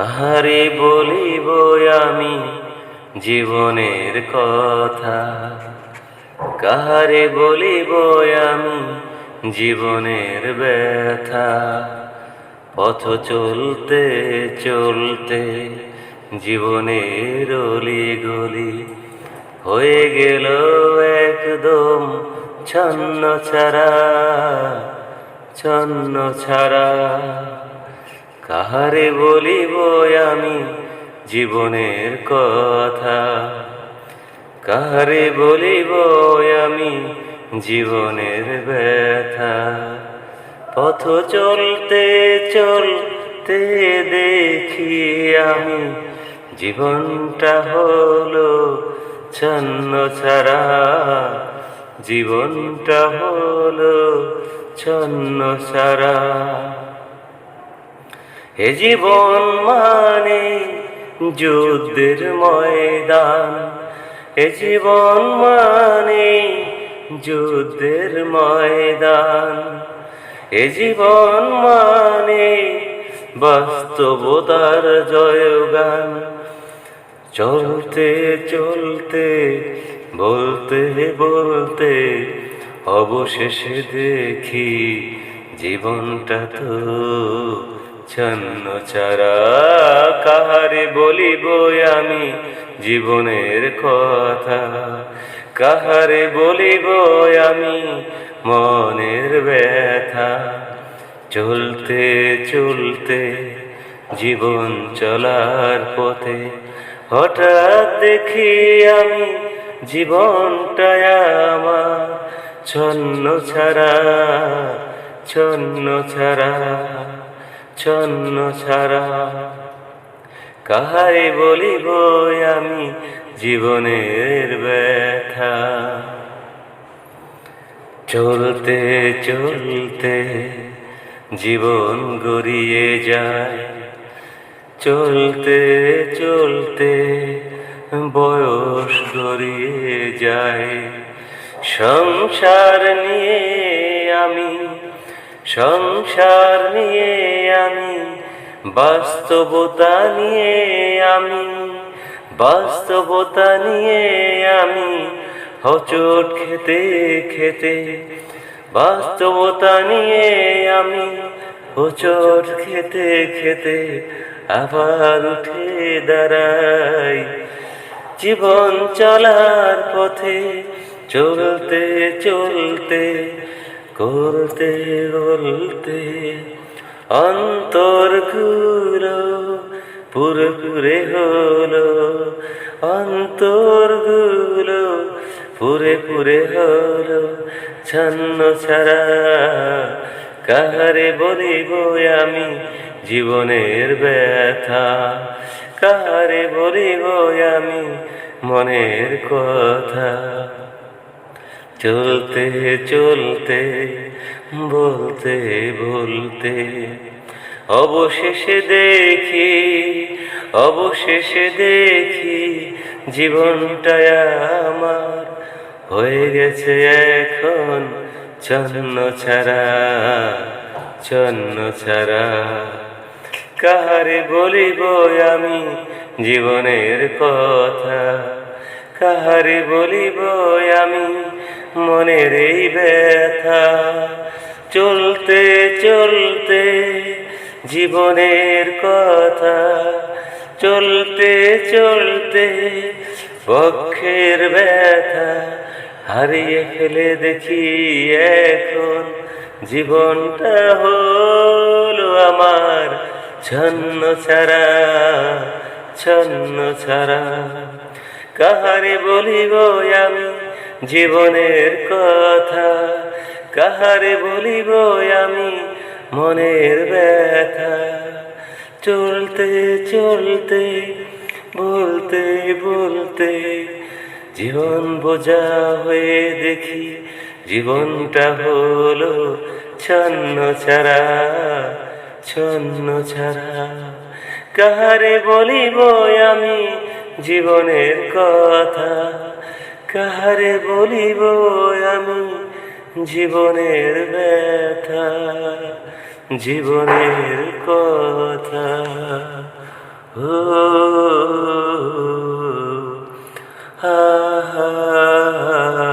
কাহারে বলিব আমি জীবনের কথা। কাহারে বলিব আমি জীবনের ব্যথা। পথ চলতে চলতে জীবনের অলি গলি হয়ে গেল একদম ছন্ন ছাড়া ছন্ন ছাড়া। কাহারে বলিব আমি জীবনের কথা? কাহারে বলিব আমি জীবনের ব্যথা? পথ চলতে চলতে দেখি আমি জীবনটা হলো ছন্ন ছাড়া। জীবনটা হলো ছন্ন ছাড়া। এ জীবন মানে যুদ্ধের ময়দান। এ জীবন মানে যুদ্ধের ময়দান। এ জীবন মানে বাস্তবতার জয়গান। চলতে চলতে, বলতে বলতে অবশেষে দেখি জীবনটা তো ছন্ন চারা কাহারে বলিব আমি জীবনের কথা? কাহারে বলিব আমি মনের ব্যথা? চলতে চলতে জীবন চলার পথে হঠাৎ দেখি আমি জীবনটায় আমার ছন্ন ছাড়া ছন্ন ছাড়া। ছন্ন ছাড়া কাহারে বলিব আমি জীবনের ব্যথা? চলতে চলতে জীবন গড়িয়ে যায়। চলতে চলতে বয়স গড়িয়ে যায়। সংসার নিয়ে আমি সংসার নিয়ে আমি, বাস্তবতা নিয়ে আমি, বাস্তবতা নিয়ে আমি হচট খেতে খেতে, বাস্তবতা নিয়ে আমি হোচট খেতে খেতে আবার উঠে দাঁড়াই। জীবন চলার পথে চলতে চলতে করতে বলতে অন্তরগুলো পুরপুরে হলো। অন্তরগুলো পুরে পুরে হলো। ছন্ন ছাড়া কাহারে বলিব আমি জীবনের ব্যথা? কাহারে বলিব আমি মনের কথা? চলতে চলতে, বলতে বলতে। অবশেষে দেখি অবশেষে দেখি জীবনটায় আমার হয়ে গেছে এখন ছন্ন ছাড়া ছন্ন ছাড়া। কাহারে বলিব আমি জীবনের কথা? কাহারে বলিব আমি মনের এই ব্যথা। চলতে চলতে জীবনের কথা। চলতে চলতে পক্ষের ব্যথা। হারিয়ে ফেলে দেখি এখন জীবনটা হলো আমার ছন্ন ছাড়া ছন্ন ছাড়া। কাহারে বলিব আমি? জীবনের কথা, কাহারে বলিব আমি মনের ব্যথা? চলতে চলতে, বলতে বলতে জীবন বোঝা হয়ে দেখি, জীবনটা হলো ছন্ন ছাড়া ছন্ন ছাড়া। কাহারে বলিব আমি জীবনের কথা? কাহারে বলিব আমি জীবনের ব্যথা জীবনের কথা? ও হা হা হা